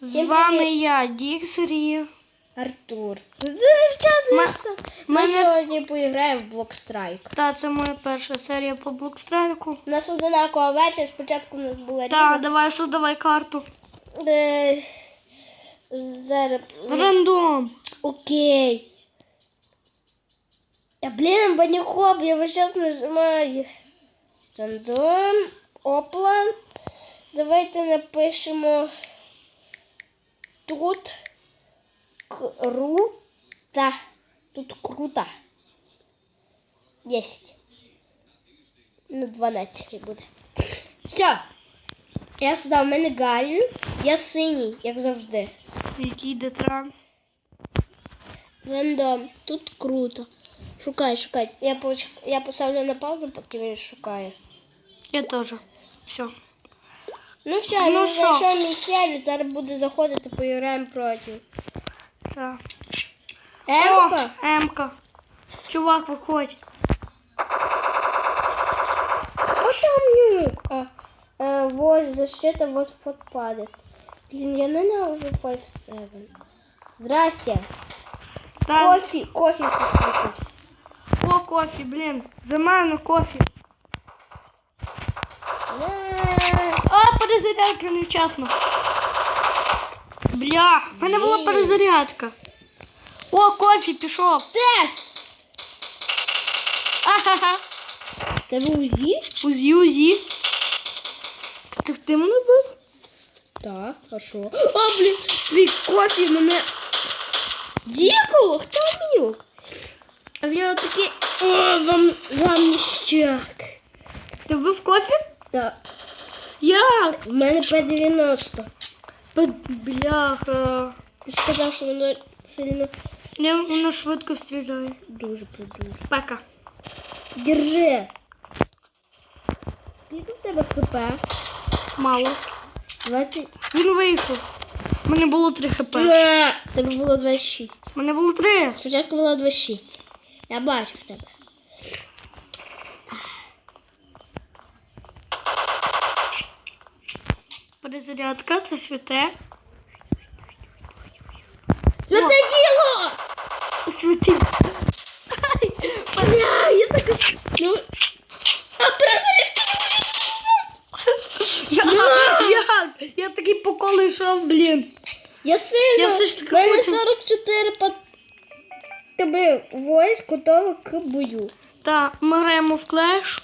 З вами я, Діксері. Артур. Ми мене- сьогодні поіграємо в Блокстрайк. Та це моя перша серія по блокстрайку. У нас одинакова вечір, спочатку у нас була різна. давай давай карту. Е, Зараз. Рандом. Окей. Я, блін, баніхоп, я весь час нажимаю. Рандом. Опла. Давайте напишемо тут круто. Тут круто. Єсть. На 12 буде. Все. Я сюди, в мене Галю. Я синій, як завжди. Який детран. Рандом. Тут круто. Шукай, шукай. Я, поч... я поставлю на паузу, поки він шукає. Я теж. Все. Ну все, Ну він що? знайшов мій сервіс, зараз буде заходити, поіграємо проти. Так. Емка? Емка. Чувак, виходь. О, там нюк. А, е, вот, защита вот подпадет. Блін, я ненавижу 5-7. Здрасте. Кофі, кофі купити. о, кофі, блін. За мене кофі. Е, А, перезарядка невчасно. Бля, в мене була перезарядка. О, кофі пішов. Тес! Ахаха. Тебе УЗІ? Узі, узі. Ти, ти мене бив? Так, хорошо. О, блін, твій кофі мене. Дікого? Хто мюк? А в нього такий. О, вам, вам ніщак. Ти бив кофі? Так. Як? В мене П-90. Бляха. Ти ж казав, що воно сильно Не, воно швидко стріляє. дуже придуже. Пека. Держи. Скільки в тебе хп? Мало. 20. Він вийшов. У мене було 3 хп. Е, Тебе було 26. У мене було 3. Спочатку було 26. Я бачив тебе. Перезарядка, це святе. Святе діло! Святі. Бля, я так... Ну... А перезарядка Я, я, я такий по колу йшов, блін. Я сильно. Я все ж таки мене хочу- 44 по тебе войск готове к бою. Та, ми граємо в клеш.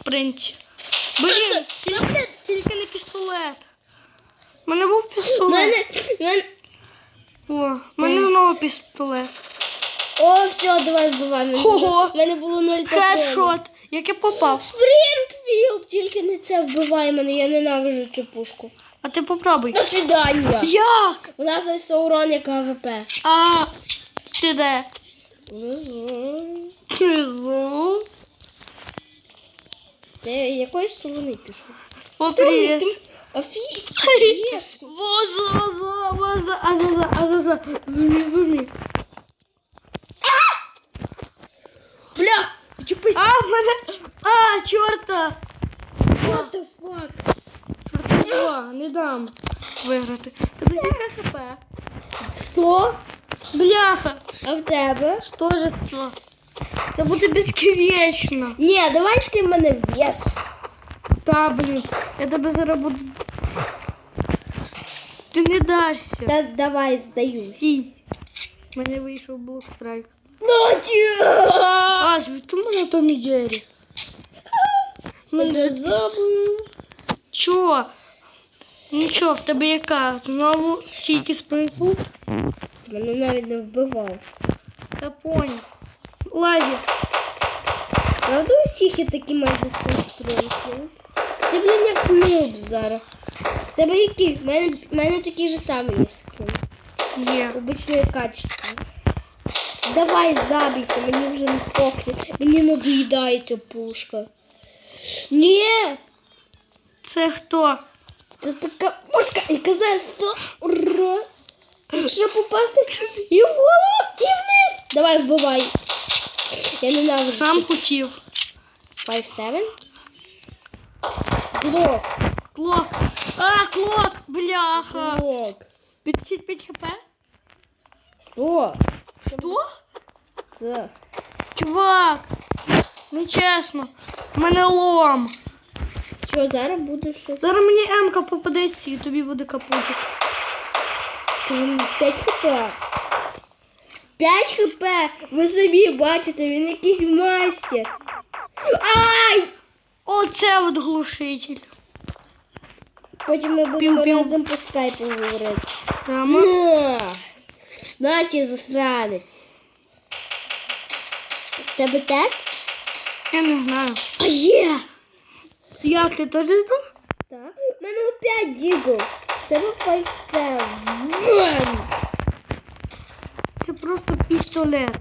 В принципі. Блін, тільки, тільки не пістолет. У мене був пістолет. мене, в. О, у мене знову пістолет. О, все, давай вбивай мене. Ого. У мене було 0 патронів. Хедшот. Як я попав. Спрінгфілд, тільки не це вбивай мене, я ненавижу цю пушку. А ти попробуй. До свидання. Як? У нас ось урон як АВП. А, ти де? Внизу. Внизу. Ти якої сторони пішов? О, привіт. Ти- Воза, воза, воза, азаза, азаза, зумі, зумі. Бля, чупись. А, мене, а, чорта. What the fuck? Чорта, о, не дам виграти. Тобі яке хп? 100? Бляха. А в тебе? Тоже 100. Це буде безкінечно. Ні, давай ти мене в'єш. Та, блін, я тебе зараз буду... Ти не дашся. Да, давай, здаюсь. Стій. У мене вийшов блокстрайк. Ну, ті- А, звідти мене Том і Джері. Мене Мене забив. Чо? Нічого, в тебе яка? Знову тільки спринфу? Ти мене навіть не вбивав. Я понял. Лазі. Правда у всіх є такі майже спринти? Ти, блін, як нуб зараз. В Тебе які? У мене, мене такі ж самі є скин. Є. Обичне качество. Давай забійся, мені вже не похлі. Мені надоїдає ця пушка. Ні! Це хто? Це така пушка, яка зараз сто. Ура! Якщо попасти і в голову, і вниз. Давай вбивай. Я ненавиджу. Сам хотів. 5-7. Блок. Клок. А, клок, бляха. Ок. 55 хп? О, Що? так. Чувак, нечесно. У мене лом. Що, зараз буде щось? Зараз мені М-ка попадеться і тобі буде капутик. Там 5 хп. 5 хп. Ви самі бачите, він якийсь мастер. Ай! Оце от глушитель. Потім ми будемо разом по скайпу говорити. Ті засранець. В Тебе теж? Я не знаю. А є! Як ти теж здав? Так. У мене опять дігл. В Тебе пайсе. Вон! Це просто пістолет.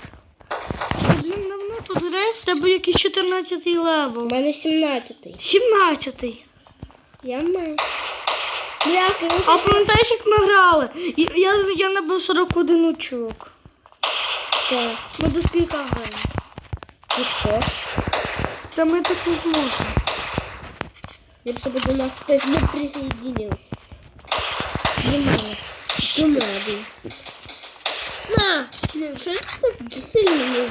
Я, Блін, давно тут граю, в тебе якийсь 14 У левел. мене 17-й. 17. Я маю. А пам'ятаєш, як ми грали? Я, я, я набив 41 очок. так. Ми до скільки граємо? Ну що? Та ми так не зможемо. Лучше бы до нас хтось не присоединился. Не надо. Не. На! Это так сильно не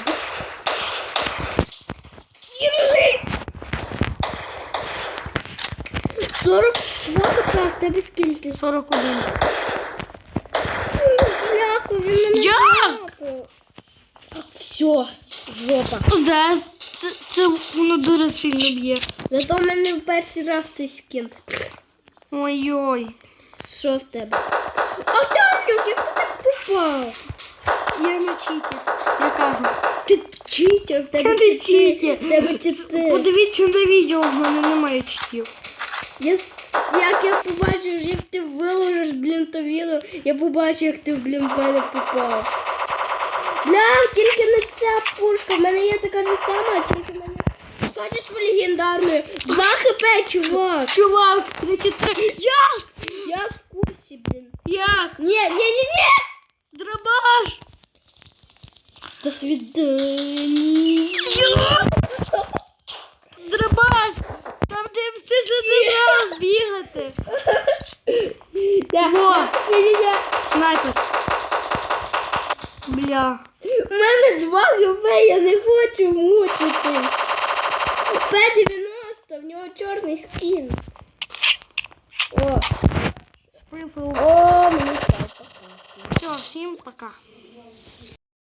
Держи! 42 хп, в тебе скільки? 41. Бляху, він мене Я? Все, жопа. Да, це, це воно дуже сильно б'є. Зато в мене в перший раз цей скін. Ой-ой. Що в тебе? А Танюк, як ти так попав? Я не читер. Я кажу. Ти читер, в тебе ти читер. в тебе чотири. Подивіться на відео, в мене немає читів. Я, як я побачив, як ти виложиш, блін, то відео, я побачив, як ти, блін, в мене попав. Бля, тільки не ця пушка, в мене є така ж сама, тільки в мене качество легендарне. 2 хп, чувак. Чувак, 33. Як? Я. Як? Ні, ні, ні, ні. Дробаш! До свидання. Дробаш! Там де ти задавав бігати. Во. Снайпер. Бля. У мене 2 хп, я не хочу мучитись. П-90, в нього чорний скін. О. о, мені. Все, всім пока.